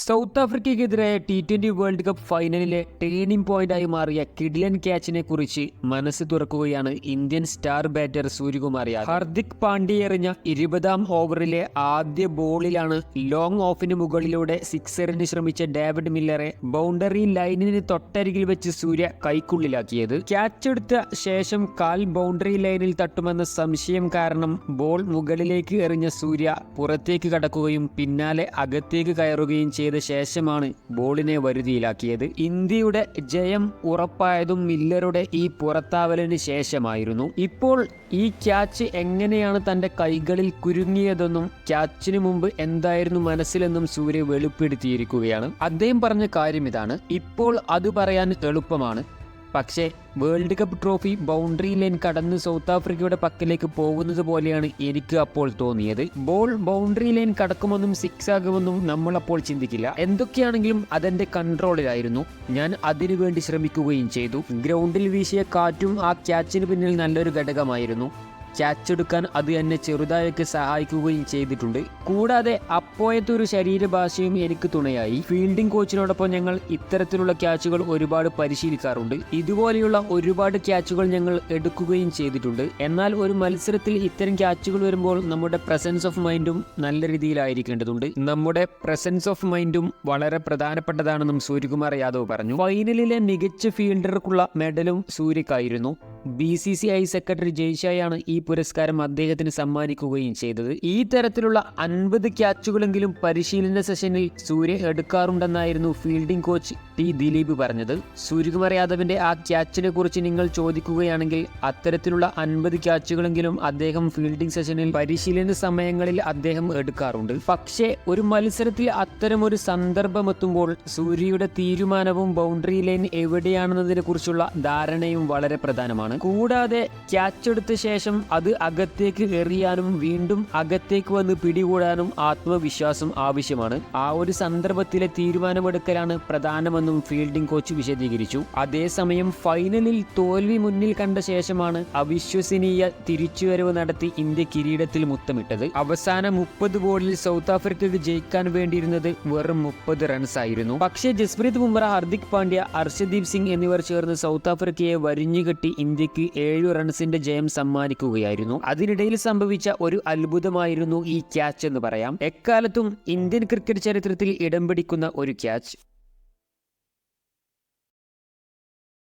South ആഫ്രിക്കയ്ക്കെതിരായ T twenty world cup ഫൈനലിലെ turning പോയിന്റായി മാറിയ കിഡ്ലൻ ക്യാച്ചിനെ കുറിച്ച് മനസ്സ് തുറക്കുകയാണ് Indian star batter Suryakumar Yadav. Hardik Pandya എറിഞ്ഞ ഇരുപതാം ഓവറിലെ ആദ്യ ബോളിലാണ് ലോങ് ഓഫിന് മുകളിലൂടെ സിക്സറിന് ശ്രമിച്ച ഡേവിഡ് മില്ലറെ ബൗണ്ടറി ലൈനിന് തൊട്ടരികിൽ വെച്ച് സൂര്യ കൈക്കുള്ളിലാക്കിയത്. ക്യാച്ച് എടുത്ത ശേഷം കാൽ ബൗണ്ടറി ലൈനിൽ തട്ടുമെന്ന സംശയം കാരണം ബോൾ മുകളിലേക്ക് എറിഞ്ഞ സൂര്യ പുറത്തേക്ക് കടക്കുകയും പിന്നാലെ അകത്തേക്ക് കയറുകയും ചെയ്ത. ശേഷമാണ് ബോളിനെ വരുതിയിലാക്കിയത്. ഇന്ത്യയുടെ ജയം ഉറപ്പായതും മില്ലറുടെ ഈ പുറത്താവലിന് ശേഷമായിരുന്നു. ഇപ്പോൾ ഈ ക്യാച്ച് എങ്ങനെയാണ് തന്റെ കൈകളിൽ കുരുങ്ങിയതെന്നും ക്യാച്ചിന് മുമ്പ് എന്തായിരുന്നു മനസ്സിലെന്നും സൂര്യ വെളിപ്പെടുത്തിയിരിക്കുകയാണ്. അദ്ദേഹം പറഞ്ഞ കാര്യം ഇതാണ്. ഇപ്പോൾ അത് പറയാൻ എളുപ്പമാണ്. പക്ഷേ world cup trophy boundary line കടന്ന് സൗത്ത് ആഫ്രിക്കയുടെ പക്കലേക്ക് പോകുന്നത് പോലെയാണ് എനിക്ക് അപ്പോൾ തോന്നിയത്. ബോൾ ബൗണ്ടറി ലൈൻ കടക്കുമെന്നും സിക്സ് ആകുമെന്നും നമ്മൾ അപ്പോൾ ചിന്തിക്കില്ല. എന്തൊക്കെയാണെങ്കിലും അതെന്റെ കൺട്രോളിലായിരുന്നു. ഞാൻ അതിനുവേണ്ടി ശ്രമിക്കുകയും ചെയ്തു. ഗ്രൗണ്ടിൽ വീശിയ കാറ്റും ആ ക്യാച്ചിന് പിന്നിൽ നല്ലൊരു ഘടകമായിരുന്നു. ക്യാച്ച് എടുക്കാൻ അത് എന്നെ ചെറുതായൊക്കെ സഹായിക്കുകയും ചെയ്തിട്ടുണ്ട്. കൂടാതെ അപ്പോഴത്തെ ഒരു ശരീരഭാഷയും എനിക്ക് തുണയായി. ഫീൽഡിംഗ് കോച്ചിനോടൊപ്പം ഞങ്ങൾ ഇത്തരത്തിലുള്ള ക്യാച്ചുകൾ ഒരുപാട് പരിശീലിക്കാറുണ്ട്. ഇതുപോലെയുള്ള ഒരുപാട് ക്യാച്ചുകൾ ഞങ്ങൾ എടുക്കുകയും ചെയ്തിട്ടുണ്ട്. എന്നാൽ ഒരു മത്സരത്തിൽ ഇത്തരം ക്യാച്ചുകൾ വരുമ്പോൾ നമ്മുടെ പ്രസൻസ് ഓഫ് മൈൻഡും നല്ല രീതിയിലായിരിക്കേണ്ടതുണ്ട്. നമ്മുടെ പ്രസൻസ് ഓഫ് മൈൻഡും വളരെ പ്രധാനപ്പെട്ടതാണെന്നും സൂര്യകുമാർ യാദവ് പറഞ്ഞു. ഫൈനലിലെ മികച്ച ഫീൽഡർക്കുള്ള മെഡലും സൂര്യക്കായിരുന്നു. B C C I secretary ജയ്ഷായാണ് ഈ പുരസ്കാരം അദ്ദേഹത്തിന് സമ്മാനിക്കുകയും ചെയ്തത്. ഈ തരത്തിലുള്ള അൻപത് ക്യാച്ചുകളെങ്കിലും പരിശീലന സെഷനിൽ സൂര്യ എടുക്കാറുണ്ടെന്നായിരുന്നു ഫീൽഡിംഗ് കോച്ച് ടി ദിലീപ് പറഞ്ഞത്. സൂര്യകുമാർ യാദവിന്റെ ആ ക്യാച്ചിനെ കുറിച്ച് നിങ്ങൾ ചോദിക്കുകയാണെങ്കിൽ അത്തരത്തിലുള്ള അൻപത് ക്യാച്ചുകളെങ്കിലും അദ്ദേഹം ഫീൽഡിംഗ് സെഷനിൽ പരിശീലന സമയങ്ങളിൽ അദ്ദേഹം എടുക്കാറുണ്ട്. പക്ഷേ ഒരു മത്സരത്തിൽ അത്തരമൊരു സന്ദർഭം എത്തുമ്പോൾ സൂര്യയുടെ തീരുമാനവും ബൗണ്ടറി ലൈൻ എവിടെയാണെന്നതിനെ കുറിച്ചുള്ള ധാരണയും വളരെ പ്രധാനമാണ്. കൂടാതെ ക്യാച്ച് എടുത്ത ശേഷം അത് അകത്തേക്ക് എറിയാനും വീണ്ടും അകത്തേക്ക് വന്ന് പിടികൂടാനും ആത്മവിശ്വാസം ആവശ്യമാണ്. ആ ഒരു സന്ദർഭത്തിലെ തീരുമാനമെടുക്കലാണ് പ്രധാനമെന്നും ഫീൽഡിംഗ് കോച്ച് വിശദീകരിച്ചു. അതേസമയം ഫൈനലിൽ തോൽവി മുന്നിൽ കണ്ട ശേഷമാണ് അവിശ്വസനീയ തിരിച്ചുവരവ് നടത്തി ഇന്ത്യ കിരീടത്തിൽ മുത്തമിട്ടത്. അവസാന മുപ്പത് ബോളിൽ സൗത്ത് ആഫ്രിക്കയ്ക്ക് ജയിക്കാൻ വേണ്ടിയിരുന്നത് വെറും മുപ്പത് റൺസ് ആയിരുന്നു. പക്ഷേ ജസ്പ്രീത് ബുംറ ഹർദിക് പാണ്ഡ്യ അർഷദീപ് സിംഗ് എന്നിവർ ചേർന്ന് സൗത്ത് ആഫ്രിക്കയെ വരിഞ്ഞുകെട്ടി ഇന്ത്യയ്ക്ക് ഏഴു റൺസിന്റെ ജയം സമ്മാനിക്കുകയായിരുന്നു. അതിനിടയിൽ സംഭവിച്ച ഒരു അത്ഭുതമായിരുന്നു ഈ ക്യാച്ച് എന്ന് പറയാം. എക്കാലത്തും ഇന്ത്യൻ ക്രിക്കറ്റ് ചരിത്രത്തിൽ ഇടം പിടിക്കുന്ന ഒരു ക്യാച്ച്.